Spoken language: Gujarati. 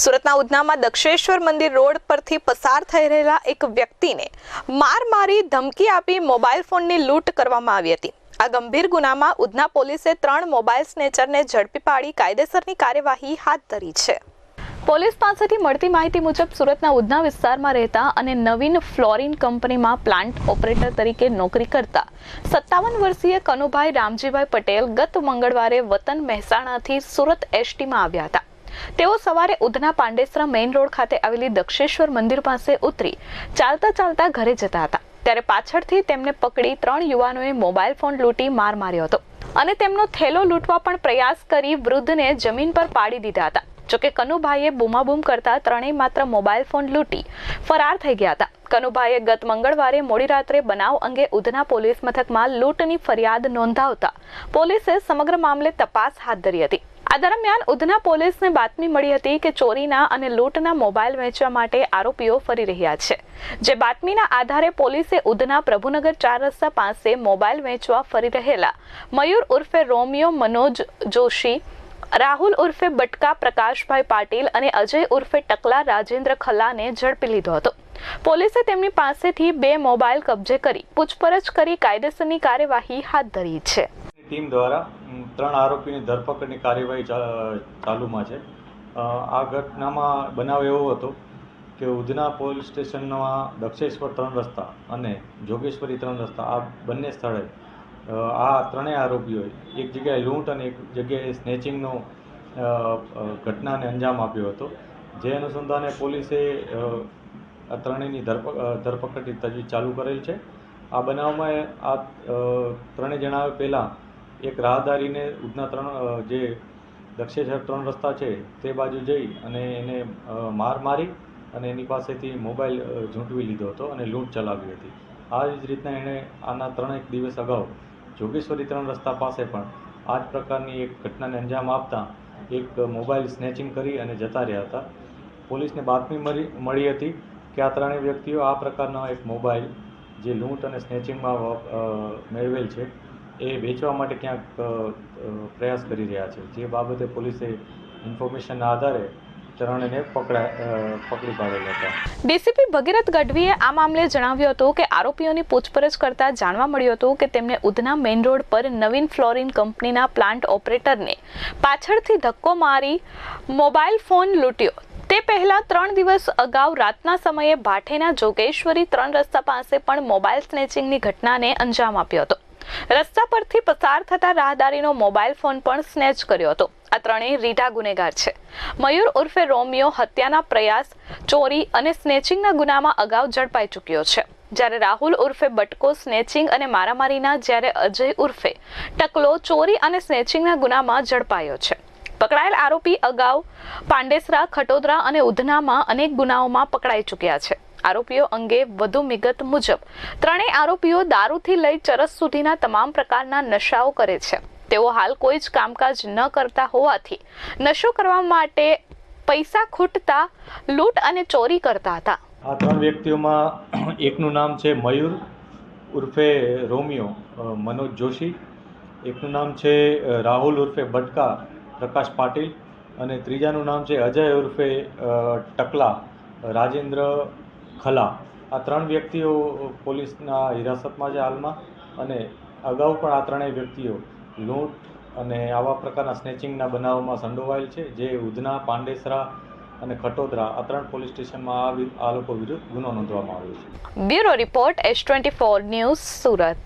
સુરતના ઉધનામાં દક્ષેશ્વર મંદિર રોડ પરથી પસાર થઈ રહેલા એક વ્યક્તિને માર મારી ધમકી આપી મોબાઈલ ફોનની લૂંટ કરવામાં આવી હતી. આ ગંભીર ગુનામાં ઉધના પોલીસે ત્રણ મોબાઈલ સ્નેચરને ઝડપી પાડી કાયદેસરની કાર્યવાહી હાથ ધરી છે. પોલીસ પાસેથી મળતી માહિતી મુજબ સુરતના ઉધના વિસ્તારમાં રહેતા અને નવીન ફ્લોરિન કંપનીમાં પ્લાન્ટ ઓપરેટર તરીકે નોકરી કરતા સત્તાવન વર્ષીય કનુભાઈ રામજીભાઈ પટેલ ગત મંગળવારે વતન મહેસાણાથી સુરત એસટીમાં આવ્યા હતા. તેઓ સવારે ઉધના પાંડેસરા મેઇન રોડ ખાતે આવેલી દક્ષેશ્વર મંદિર પાસે ઉતરી ચાલતા ચાલતા ઘરે જતા હતા. ત્યારે પાછળથી તેમને પકડી ત્રણ યુવાનોએ મોબાઈલ ફોન લૂંટી માર માર્યો હતો અને તેમનો થેલો લૂંટવા પણ પ્રયાસ કરી વૃદ્ધને જમીન પર પાડી દીધા હતા. જોકે કનુભાઈએ બૂમાબૂમ કરતા ત્રણેય માત્ર મોબાઈલ ફોન લૂંટી ફરાર થઈ ગયા હતા. કનુભાઈએ ગત મંગળવારે મોડી રાત્રે બનાવ અંગે ઉધના પોલીસ મથકમાં લૂંટની ફરિયાદ નોંધાવતા પોલીસે સમગ્ર મામલે તપાસ હાથ ધરી હતી. આ દરમિયાન ઉધના પોલીસને બાતમી મળી હતી કે ચોરીના અને લૂંટના મોબાઈલ વેચવા માટે આરોપીઓ ફરી રહ્યા છે. જે બાતમીના આધારે પોલીસે ઉધના પ્રભુનગર ચાર રસ્તા પાસે મોબાઈલ વેચવા ફરી રહેલા મયુર ઉર્ફે રોમિયો મનોજ જોશી, રાહુલ ઉર્ફે બટકા પ્રકાશભાઈ પાટીલ અને અજય ઉર્ફે ટકલા રાજેન્દ્ર ખલાને ઝડપી લીધો હતો. પોલીસે તેમની પાસેથી બે મોબાઈલ કબજે કરી પૂછપરછ કરી કાયદેસરની કાર્યવાહી હાથ ધરી છે. ટીમ દ્વારા ત્રણ આરોપીની ધરપકડની કાર્યવાહી ચાલુમાં છે. આ ઘટનામાં બનાવ એવો હતો કે ઉધના પોલીસ સ્ટેશનમાં દક્ષેશ્વર ત્રણ રસ્તા અને જોગેશ્વરી ત્રણ રસ્તા આ બંને સ્થળે આ ત્રણેય આરોપીઓએ એક જગ્યાએ લૂંટ અને એક જગ્યાએ સ્નેચિંગનો ઘટનાને અંજામ આપ્યો હતો. જે અનુસંધાને પોલીસે આ ત્રણેયની ધરપ ધરપકડની તજવીજ ચાલુ કરેલ છે. આ બનાવમાં આ ત્રણેય જણાવે પહેલાં એક રાહદારીને ઉધના ત્રણ જે દક્ષેશ્વર ત્રણ રસ્તા છે, તે બાજુ જઈ અને એને માર મારી અને એની પાસેથી મોબાઈલ ઝૂંટવી લીધો હતો અને લૂંટ ચલાવી હતી. આ જ રીતના એણે આના ત્રણેક દિવસ અગાઉ જોગેશ્વરી ત્રણ રસ્તા પાસે પણ આ જ પ્રકારની એક ઘટનાને અંજામ આપતા એક મોબાઈલ સ્નેચિંગ કરી અને જતા રહ્યા હતા. પોલીસને બાતમી મળી હતી કે આ ત્રણેય વ્યક્તિઓ આ પ્રકારનો એક મોબાઈલ જે લૂંટ અને સ્નેચિંગમાં મેળવેલ છે એ વેચવા માટે ક્યાંક પ્રયાસ કરી રહ્યા છે. જે બાબતે પોલીસે ઇન્ફોર્મેશનના આધારે ડીસીપી ભગીરથ ગઢવીએ આ મામલે જણાવ્યું હતું કે આરોપીઓની પૂછપરછ કરતા જાણવા મળ્યું હતું કે તેમણે ઉધના મેઇન રોડ પર નવીન ફ્લોરિન કંપનીના પ્લાન્ટ ઓપરેટરને પાછળથી ધક્કો મારી મોબાઈલ ફોન લૂંટ્યો. તે પહેલા ત્રણ દિવસ અગાઉ રાતના સમયે ભાઠેના જોગેશ્વરી ત્રણ રસ્તા પાસે પણ મોબાઈલ સ્નેચિંગની ઘટનાને અંજામ આપ્યો હતો. રસ્તા પરથી પસાર થતા રાહદારીનો મોબાઈલ ફોન પણ સ્નેચ કર્યો હતો. આ ત્રણેય રીટા ગુનેગાર છે. મયુર ઉર્ફે રોમિયો હત્યાના પ્રયાસ, ચોરી અને સ્નેચિંગના ગુનામાં અગાઉ ઝડપાઈ ચૂક્યો છે. જ્યારે રાહુલ ઉર્ફે બટકો સ્નેચિંગ અને મારામારીના, જ્યારે અજય ઉર્ફે ટકલો, ચોરી અને સ્નેચિંગના ગુનામાં ઝડપાયો છે. પકડાયેલ આરોપી અગાઉ પાંડેસરા, ખટોદરા અને ઉધનામાં અનેક ગુનાઓમાં પકડાઈ ચૂક્યા છે. આરોપીઓ અંગે વધુ વિગત મુજબ, ત્રણેય આરોપીઓ દારૂથી લઈ ચરસ સુધીના તમામ પ્રકારના નશાઓ કરે છે. તેઓ હાલ કોઈ જ કામકાજ ન કરતા હોવાથી નશો કરવા માટે પૈસા ખૂટતા, લૂંટ અને ચોરી કરતા હતા. આ ત્રણ વ્યક્તિઓમાં એકનું નામ છે મયુર, ઉર્ફે રોમિયો મનોજ જોશી. એકનું નામ છે રાહુલ ઉર્ફે બટકા, પ્રકાશ પાટીલ. અને ત્રીજાનું નામ છે અજય ઉર્ફે ટકલા, રાજેન્દ્ર ખલા. આ ત્રણ વ્યક્તિઓ પોલીસના હિરાસતમાં છે હાલમાં અને અગાઉ પણ આ ત્રણેય વ્યક્તિઓ લૂંટ અને આવા પ્રકારના સ્નેચિંગના બનાવોમાં સંડોવાયેલ છે, જે ઉધના, પાંડેસરા અને ખટોદરા આ ત્રણ પોલીસ સ્ટેશનમાં આ લોકો વિરુદ્ધ ગુનો નોંધવામાં આવ્યો છે. Bureau report S twenty four news Surat.